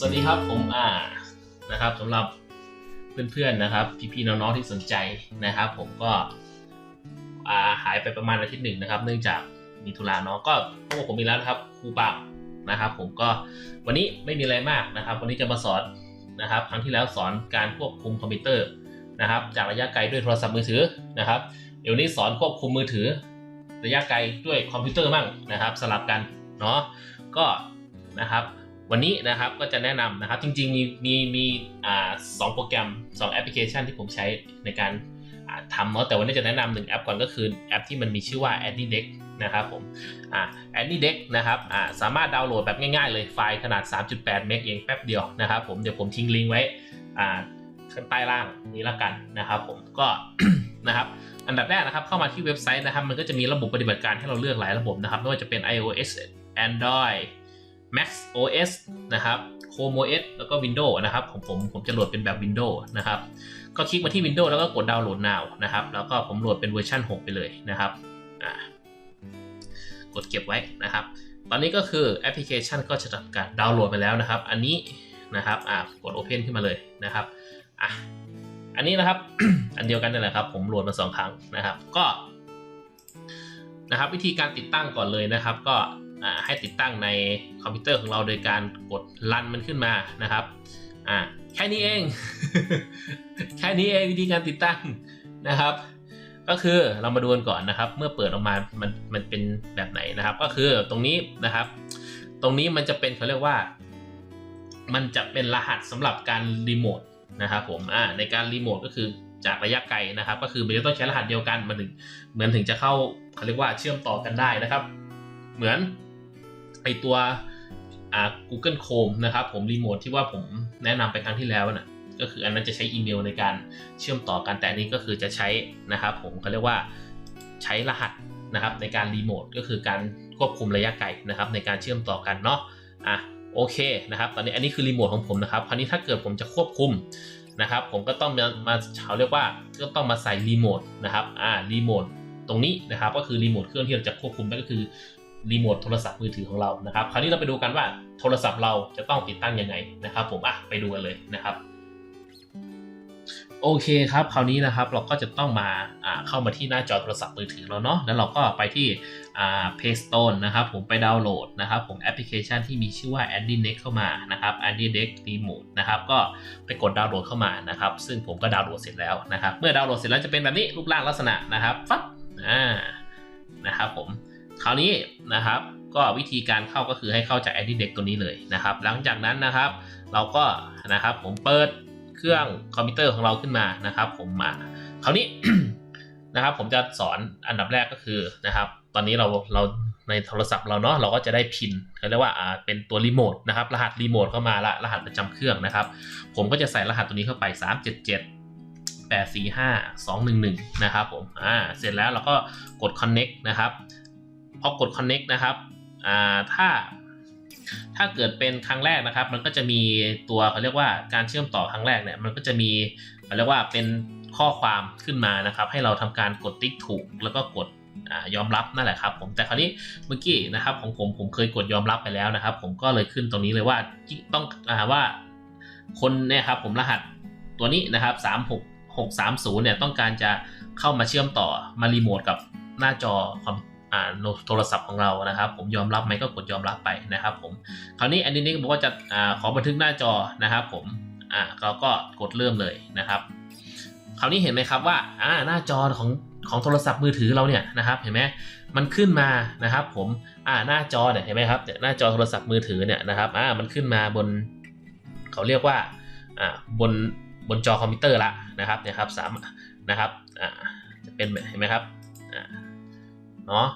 สวัสดีครับผมอ่านะครับสำหรับเพื่อนๆนะครับ พี่ๆน้องๆที่สนใจนะครับ ผมก็อ่าหายไปประมาณอาทิตย์หนึ่งนะครับ เนื่องจากมีธุระเนาะก็พวกผมมีแล้วนะครับครูปามนะครับ ผมก็วันนี้ไม่มีอะไรมากนะครับ วันนี้จะมาสอนนะครับ ครั้งที่แล้วสอนการควบคุมคอมพิวเตอร์นะครับ จากระยะไกลด้วยโทรศัพท์มือถือนะครับ เดี๋ยวนี้สอนควบคุมมือถือ ระยะไกลด้วยคอมพิวเตอร์มั่งนะครับ สลับกันเนาะก็นะครับ วันนี้นะครับก็จะแนะนำนะครับจริงๆ มีมีมีอ่าสองโปรแกรม 2 แอปพลิเคชันที่ผมใช้ในการทำเนาะแต่วันนี้จะแนะนำหนึ่งแอปก่อนก็คือแอปที่มันมีชื่อว่า AnyDeck นะครับผมอ่า AnyDeck นะครับอ่าสามารถดาวน์โหลดแบบง่ายๆเลยไฟล์ขนาด 3.8 เมกเองแป๊บเดียวนะครับผมเดี๋ยวผมทิ้งลิงก์ไว้อ่าข้างใต้ล่างนี้ละกันนะครับผมก็นะครับอันดับแรกนะครับเข้ามาที่เว็บไซต์นะครับมันก็จะมีระบบปฏิบัติการให้เราเลือกหลายระบบนะครับไม่ว่าจะเป็น iOS Android Mac OS นะครับ Chrome OS แล้วก็ Windows นะครับของผมผมจะโหลดเป็นแบบ Windows นะครับ ก็คลิกมาที่ Windows แล้วก็กดดาวน์โหลด now นะครับ แล้วก็ผมโหลดเป็นเวอร์ชัน6 ไปเลยนะครับกดเก็บไว้นะครับ ตอนนี้ก็คือแอปพลิเคชันก็จะทำการดาวน์โหลดไปแล้วนะครับ อันนี้นะครับอ่ากด Open ขึ้นมาเลยนะครับอะอันนี้นะครับ อันเดียวกันนั่นแหละครับ ผมโหลดมาสองครั้งนะครับ ก็นะครับวิธีการติดตั้งก่อนเลยนะครับ ก็ ให้ติดตั้งในคอมพิวเตอร์ของเราโดยการกดรันมันขึ้นมานะครับอ่าแค่นี้เอง แค่นี้เองวิธีการติดตั้งนะครับ ก็คือเรามาดูกันก่อนนะครับ เมื่อเปิดออกมามันมันเป็นแบบไหนนะครับ ก็คือตรงนี้นะครับ ตรงนี้มันจะเป็นเขาเรียกว่า มันจะเป็นรหัสสำหรับการรีโมทนะครับผมอ่าในการรีโมทก็คือจากระยะไกลนะครับ ก็คือมันจะต้องใช้รหัสเดียวกันมันถึงเหมือนถึงจะเข้าเขาเรียกว่าเชื่อมต่อกันได้นะครับ เหมือน ตัวอ่า Google Chrome นะครับผมรีโมทที่ว่าผมแนะนำไปครั้งที่แล้วนะก็คืออันนั้นจะใช้อีเมลในการเชื่อมต่อกันแต่อันนี้ก็คือจะใช้นะครับผมเขาเรียกว่าใช้รหัสนะครับในการรีโมทก็คือการควบคุมระยะไกลนะครับในการเชื่อมต่อกันเนาะอะโอเคนะครับตอนนี้อันนี้คือรีโมทของผมนะครับคราวนี้ถ้าเกิดผมจะควบคุมนะครับผมก็ต้องมามาเขาเรียกว่าก็ต้องมาใส่รีโมทนะครับอ่ารีโมทตรงนี้นะครับก็คือรีโมทเครื่องที่เราจะควบคุมได้ก็คือ รีโมทโทรศัพท์มือถือของเรานะครับ คราวนี้เราไปดูกันว่าโทรศัพท์เราจะต้องติดตั้งยังไงนะครับ ผมอะไปดูกันเลยนะครับ โอเคครับ คราวนี้นะครับเราก็จะต้องมาเข้ามาที่หน้าจอโทรศัพท์มือถือเราเนาะแล้วเราก็ไปที่อ่า Play Store นะครับ ผมไปดาวน์โหลดนะครับ ผมแอปพลิเคชันที่มีชื่อว่า Andy Neck เข้ามานะครับ Andy Neck Remote นะครับก็ไปกดดาวน์โหลดเข้ามานะครับ ซึ่งผมก็ดาวน์โหลดเสร็จแล้วนะครับ เมื่อดาวน์โหลดเสร็จแล้วจะเป็นแบบนี้รูปร่างลักษณะนะครับฟับอ่านะครับผม คราวนี้นะครับก็วิธีการเข้าก็คือให้เข้าจาก Andy Neck ตัวนี้เลยนะครับ หลังจากนั้นนะครับ เราก็นะครับผมเปิดเครื่องคอมพิวเตอร์ของเราขึ้นมานะครับ ผมมาคราวนี้นะครับ ผมจะสอนอันดับแรกก็คือนะครับ ตอนนี้เราเราในโทรศัพท์เราเนาะเราก็จะได้พินเขาเรียกว่าอ่าเป็นตัวรีโมทนะครับ รหัสรีโมทเข้ามาละรหัสประจำเครื่องนะครับ ผมก็จะใส่รหัสตัวนี้เข้าไป 3 7 7 8 4 5 2 1 1 นะครับผม อ่า เสร็จแล้วเราก็กด connect นะครับ พอกด connect นะครับอ่าถ้าถ้าเกิดเป็นครั้งแรกนะครับ มันก็จะมีตัวเขาเรียกว่าการเชื่อมต่อครั้งแรกเนี่ยมันก็จะมีเขาเรียกว่าเป็นข้อความขึ้นมานะครับ ให้เราทำการกดติ๊กถูก แล้วก็กดอยอมรับนั่นแหละครับ ผมแต่คราวนี้เมื่อกี้นะครับของผมผมเคยกดยอมรับไปแล้วนะครับ ผมก็เลยขึ้นตรงนี้เลยว่าต้องอว่าคนเนี่ยครับผมรหัสตัวนี้นะครับ 3 6 6 3 0เนี่ยต้องการจะเข้ามาเชื่อมต่อมารีโมทกับหน้าจอคอม โทรศัพท์ของเรานะครับ ผมยอมรับไหมก็กดยอมรับไปนะครับ ผมคราวนี้อันนี้บอกว่าจะอ่าขอบันทึกหน้าจอนะครับ ผมอ่าเราก็กดเริ่มเลยนะครับ คราวนี้เห็นไหมครับว่าอ่าหน้าจอของของโทรศัพท์มือถือเราเนี่ยนะครับเห็นไหมมันขึ้นมานะครับ ผมอ่าหน้าจอเนี่ยเห็นไหมครับเนี่ยหน้าจอโทรศัพท์มือถือเนี่ยนะครับอ่ามันขึ้นมาบน เขาเรียกว่าอ่าบนบนจอคอมพิวเตอร์ละนะครับเนี่ยครับสามนะครับอ่าจะเป็นเห็นไหมครับอ่า เนาะ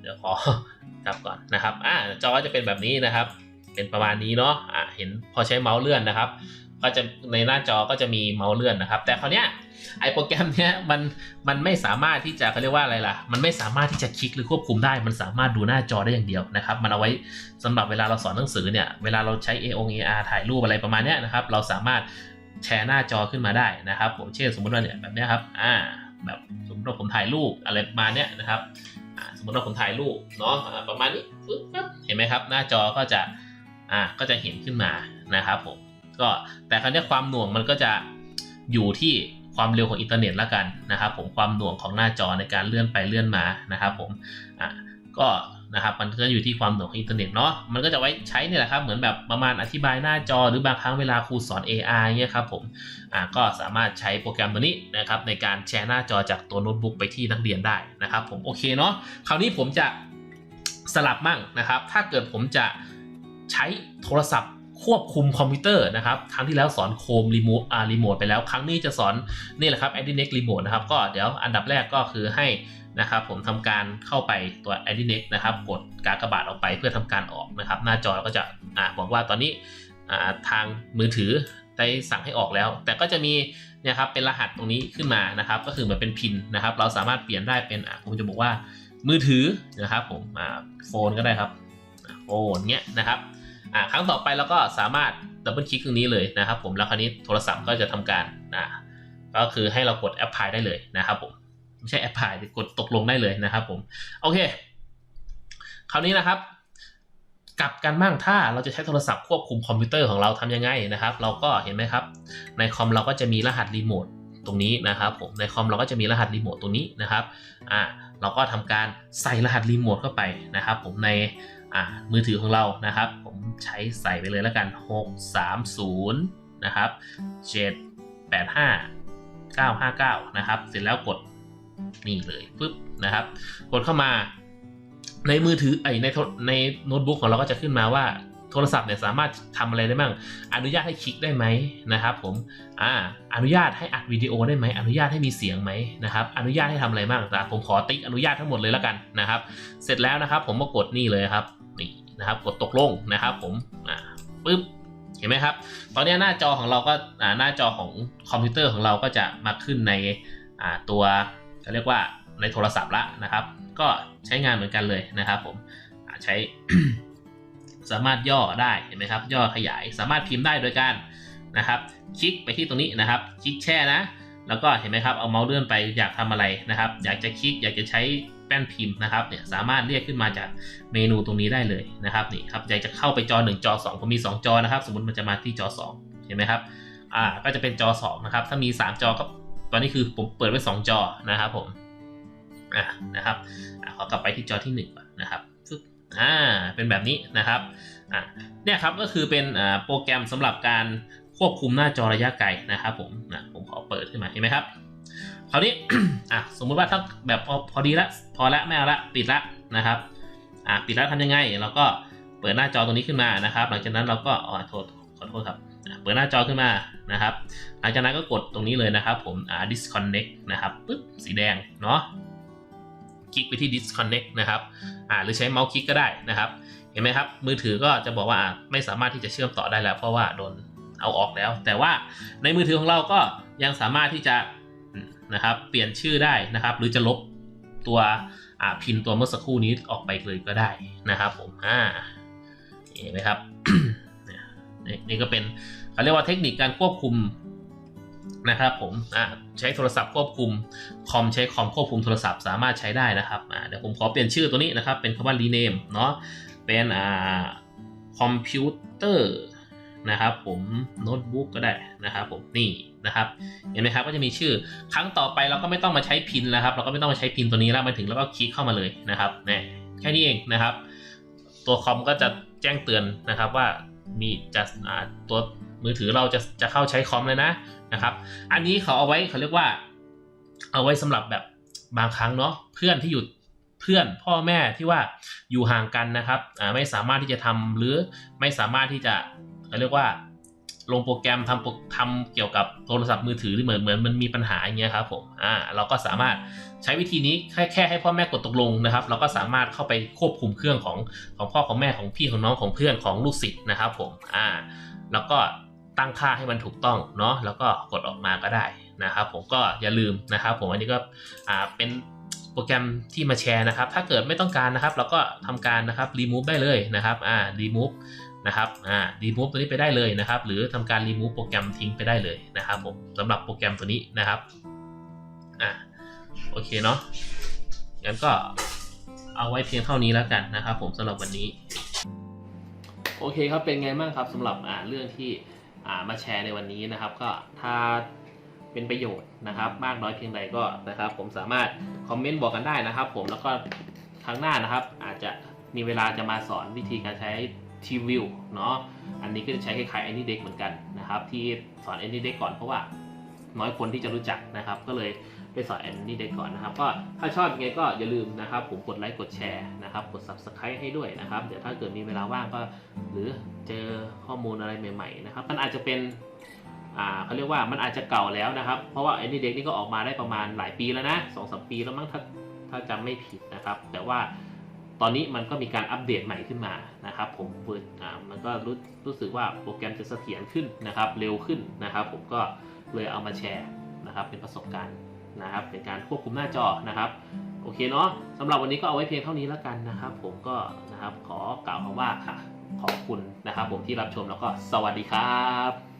เดี๋ยวขอกลับก่อนนะครับอ่าจอจะเป็นแบบนี้นะครับ เป็นประมาณนี้เนาะอ่าเห็นพอใช้เมาส์เลื่อนนะครับ ก็จะในหน้าจอก็จะมีเมาส์เลื่อนนะครับ แต่คราวเนี้ยไอโปรแกรมเนี้ยมันมันไม่สามารถที่จะเขาเรียกว่าอะไรล่ะ มันไม่สามารถที่จะคลิกหรือควบคุมได้ มันสามารถดูหน้าจอได้อย่างเดียวนะครับ มันเอาไว้สำหรับเวลาเราสอนหนังสือเนี่ย เวลาเราใช้ A O A R ถ่ายรูปอะไรประมาณเนี้ยนะครับ เราสามารถแชร์หน้าจอขึ้นมาได้นะครับ ผมเช่นสมมติว่าเนี่ยแบบนี้ครับ อ่า แบบสมมติว่าผมถ่ายรูปอะไรประมาณเนี้ยนะครับสมมติว่าผมถ่ายรูปเนาะประมาณนี้เห็นไหมครับ หน้าจอก็จะอ่าก็จะเห็นขึ้นมานะครับผมก็แต่ครั้นี้ความหน่วงมันก็จะอยู่ที่ความเร็วของอินเทอร์เน็ตละกันนะครับผมความหน่วงของหน้าจอในการเลื่อนไปเลื่อนมานะครับผมอะก็ นะครับมันก็อยู่ที่ความหน่วงของอินเทอร์เน็ตเนาะมันก็จะไว้ใช้เนี่ยแหละครับเหมือนแบบประมาณอธิบายหน้าจอหรือบางครั้งเวลาครูสอน AI เนี่ยครับผมอ่าก็สามารถใช้โปรแกรมตัวนี้นะครับในการแชร์หน้าจอจากตัวโน้ตบุ๊กไปที่นักเรียนได้นะครับผมโอเคเนาะคราวนี้ผมจะสลับมั่งนะครับ ถ้าเกิดผมจะใช้โทรศัพท์ ควบคุมคอมพิวเตอร์นะครับ ครั้งที่แล้วสอนโคมรีโมทอ่ารีโมทไปแล้ว ครั้งนี้จะสอนนี่แหละครับ a d d i n e x Remote นะครับ ก็เดี๋ยวอันดับแรกก็คือให้นะครับผมทำการเข้าไปตัว a d d i n e x นะครับ กดกากระบาทออกไปเพื่อทำการออกนะครับ หน้าจอก็จะอ่าบอกว่าตอนนี้อ่าทางมือถือได้สั่งให้ออกแล้ว แต่ก็จะมีเนี่ยครับเป็นรหัสตรงนี้ขึ้นมานะครับ ก็คือเหมือนเป็นพินนะครับ เราสามารถเปลี่ยนได้เป็นอ่าผมจะบอกว่ามือถือนะครับผมอ่าโฟนก็ได้ครับโฟนเงี้ยนะครับ อ่าครั้งต่อไปเราก็สามารถดับเบิลคลิกตรงนี้เลยนะครับผมแล้วคราวนี้โทรศัพท์ก็จะทำการอ่าก็คือให้เรากดแอปพลายได้เลยนะครับผมไม่ใช่แอปพลายกดตกลงได้เลยนะครับผมโอเค คราวนี้นะครับ กลับกันบ้างถ้าเราจะใช้โทรศัพท์ควบคุมคอมพิวเตอร์ของเราทำยังไงนะครับ เราก็เห็นไหมครับ ในคอมเราก็จะมีรหัสรีโมทตรงนี้นะครับผมในคอมเราก็จะมีรหัสรีโมทตรงนี้นะครับอ่าเราก็ทำการใส่รหัสรีโมทเข้าไปนะครับ ผมใน มือถือของเรานะครับ ผมใช้ใส่ไปเลยแล้วกัน 630 นะครับ 785 959 นะครับ เสร็จแล้วกดนี่เลยปึ๊บนะครับ กดเข้ามาในมือถือไอในในโน้ตบุ๊กของเราก็จะขึ้นมาว่าโทรศัพท์เนี่ยสามารถทำอะไรได้บ้างอนุญาตให้คลิกได้ไหมนะครับผมอ่าอนุญาตให้อัดวิดีโอได้ไหมอนุญาตให้มีเสียงไหมนะครับ อนุญาตให้ทำอะไรบ้างแต่ผมขอติ๊กอนุญาตทั้งหมดเลยแล้วกันนะครับ เสร็จแล้วนะครับ ผมก็กดนี่เลยครับ นี่นะครับกดตกลงนะครับผมอ่าปึ๊บเห็นไหมครับ ตอนนี้หน้าจอของเราก็อ่าหน้าจอของคอมพิวเตอร์ของเราก็จะมาขึ้นในอ่าตัวเขาเรียกว่าในโทรศัพท์ละนะครับ ก็ใช้งานเหมือนกันเลยนะครับ ผมใช้สามารถย่อได้เห็นไหมครับ ย่อขยายสามารถพิมพ์ได้โดยการนะครับ คลิกไปที่ตรงนี้นะครับ คลิกแช่นะ แล้วก็เห็นไหมครับเอาเมาส์เลื่อนไปอยากทำอะไรนะครับ อยากจะคลิกอยากจะใช้แป้นพิมพ์นะครับเนี่ยสามารถเรียกขึ้นมาจากเมนูตรงนี้ได้เลยนะครับนี่ครับอยากจะเข้าไปจอ 1 จอ 2 ผมมี 2 จอนะครับ สมมติมันจะมาที่จอ 2 เห็นไหมครับอ่าก็จะเป็นจอ 2 นะครับ ถ้ามี 3 จอก็ตอนนี้คือผมเปิดไว้ 2 จอนะครับผมอ่านะครับขอกลับไปที่จอที่1ก่อนนะครับฟึบอ่าเป็นแบบนี้นะครับอ่าเนี่ยครับก็คือเป็นโปรแกรมสำหรับการ ควบคุมหน้าจอระยะไกลนะครับผมนะผมขอเปิดขึ้นมาเห็นไหมครับคราวนี้อะสมมุติว่าถ้าแบบพอดีละพอละไม่เอาละปิดละนะครับอะปิดล้วทำยังไงเราก็เปิดหน้าจอตรงนี้ขึ้นมานะครับ หลังจากนั้นเราก็อ๋อโทษขอโทษครับเปิดหน้าจอขึ้นมานะครับ หลังจากนั้นก็กดตรงนี้เลยนะครับ ผมอ่า disconnect นะครับปึ๊บสีแดงเนาะคลิกไปที่ disconnect นะครับอ่าหรือใช้เมาส์คลิกก็ได้นะครับ เห็นไหมครับ มือถือก็จะบอกว่าไม่สามารถที่จะเชื่อมต่อได้แล้ว เพราะว่าโดน เอาออกแล้ว แต่ว่าในมือถือของเราก็ยังสามารถที่จะนะครับเปลี่ยนชื่อได้นะครับ หรือจะลบตัวอ่าพินตัวเมื่อสักครู่นี้ออกไปเลยก็ได้นะครับผมอ่าเห็นไหมครับเนี่ยนี่ก็เป็นเขาเรียกว่าเทคนิคการควบคุมนะครับผมอ่าใช้โทรศัพท์ควบคุมคอมใช้คอมควบคุมโทรศัพท์สามารถใช้ได้นะครับเดี๋ยวผมขอเปลี่ยนชื่อตัวนี้นะครับ เป็นคำว่า rename เนาะเป็นอ่าคอมพิวเตอร์ นะครับผมโน้ตบุ๊กก็ได้นะครับผมนี่นะครับเห็นไหมครับก็จะมีชื่อครั้งต่อไปเราก็ไม่ต้องมาใช้พินแล้วครับ เราก็ไม่ต้องมาใช้พินตัวนี้แล้วมาถึงแล้วก็คลิกเข้ามาเลยนะครับเนี่ยแค่นี้เองนะครับ ตัวคอมก็จะแจ้งเตือนนะครับว่ามีจะตัวมือถือเราจะจะเข้าใช้คอมเลยนะนะครับ อันนี้เขาเอาไว้เขาเรียกว่า เอาไว้สำหรับแบบบางครั้งเนาะเพื่อนที่อยู่เพื่อนพ่อแม่ที่ว่าอยู่ห่างกันนะครับไม่สามารถที่จะทำหรือไม่สามารถที่จะ เรียกว่าลงโปรแกรมทำโปรทำเกี่ยวกับโทรศัพท์มือถือที่เหมือนเหมือนมันมีปัญหาอย่างเงี้ยครับผมอ่าเราก็สามารถใช้วิธีนี้แค่แค่ให้พ่อแม่กดตกลงนะครับ เราก็สามารถเข้าไปควบคุมเครื่องของของพ่อของแม่ของพี่ของน้องของเพื่อนของลูกศิษย์นะครับผมอ่าแล้วก็ตั้งค่าให้มันถูกต้องเนาะแล้วก็กดออกมาก็ได้นะครับ ผมก็อย่าลืมนะครับ ผมอันนี้ก็อ่าเป็นโปรแกรมที่มาแชร์นะครับ ถ้าเกิดไม่ต้องการนะครับ เราก็ทำการนะครับ remove ได้เลยนะครับอ่า remove นะครับอ่า remove ตัวนี้ไปได้เลยนะครับ หรือทำการ remove โปรแกรมทิ้งไปได้เลยนะครับผมสำหรับโปรแกรมตัวนี้นะครับอ่าโอเคเนาะงั้นก็เอาไว้เพียงเท่านี้แล้วกันนะครับ ผมสำหรับวันนี้ โอเคครับเป็นไงบ้างครับสำหรับอ่าเรื่องที่อ่ามาแชร์ในวันนี้นะครับ ก็ถ้าเป็นประโยชน์นะครับ มากน้อยเพียงใดก็นะครับ ผมสามารถคอมเมนต์บอกกันได้นะครับ ผมแล้วก็ครั้งหน้านะครับ อาจจะมีเวลาจะมาสอนวิธีการใช้ ทีวิวเนาะอันนี้ก็จะใช้คล้ายๆ AnyDeck เหมือนกันนะครับ ที่สอน AnyDeck ก่อนเพราะว่าน้อยคนที่จะรู้จักนะครับ ก็เลยไปสอน AnyDeck ก่อนนะครับ ก็ถ้าชอบยังไงก็อย่าลืมนะครับ ผมกดไลค์กดแชร์นะครับ กด Subscribe ให้ด้วยนะครับ เดี๋ยวถ้าเกิดมีเวลาว่างก็ หรือเจอข้อมูลอะไรใหม่ๆนะครับมันอาจจะเป็นอ่าเขาเรียกว่ามันอาจจะเก่าแล้วนะครับ เพราะว่า a n y d e c k นี่ก็ออกมาได้ประมาณหลายปีแล้วนะสองสมปีแล้วมั้งถ้าถ้าจำไม่ผิดนะครับ แต่ว่า ตอนนี้มันก็มีการอัปเดตใหม่ขึ้นมานะครับ ผมเปิดอ่ามันก็รู้รู้สึกว่าโปรแกรมจะเสถียรขึ้นนะครับ เร็วขึ้นนะครับ ผมก็เลยเอามาแชร์นะครับ เป็นประสบการณ์นะครับเป็นการควบคุมหน้าจอนะครับ โอเคเนาะสำหรับวันนี้ก็เอาไว้เพียงเท่านี้แล้วกันนะครับ ผมก็นะครับขอกล่าวคำว่าค่ะขอบคุณนะครับ ผมที่รับชมแล้วก็สวัสดีครับ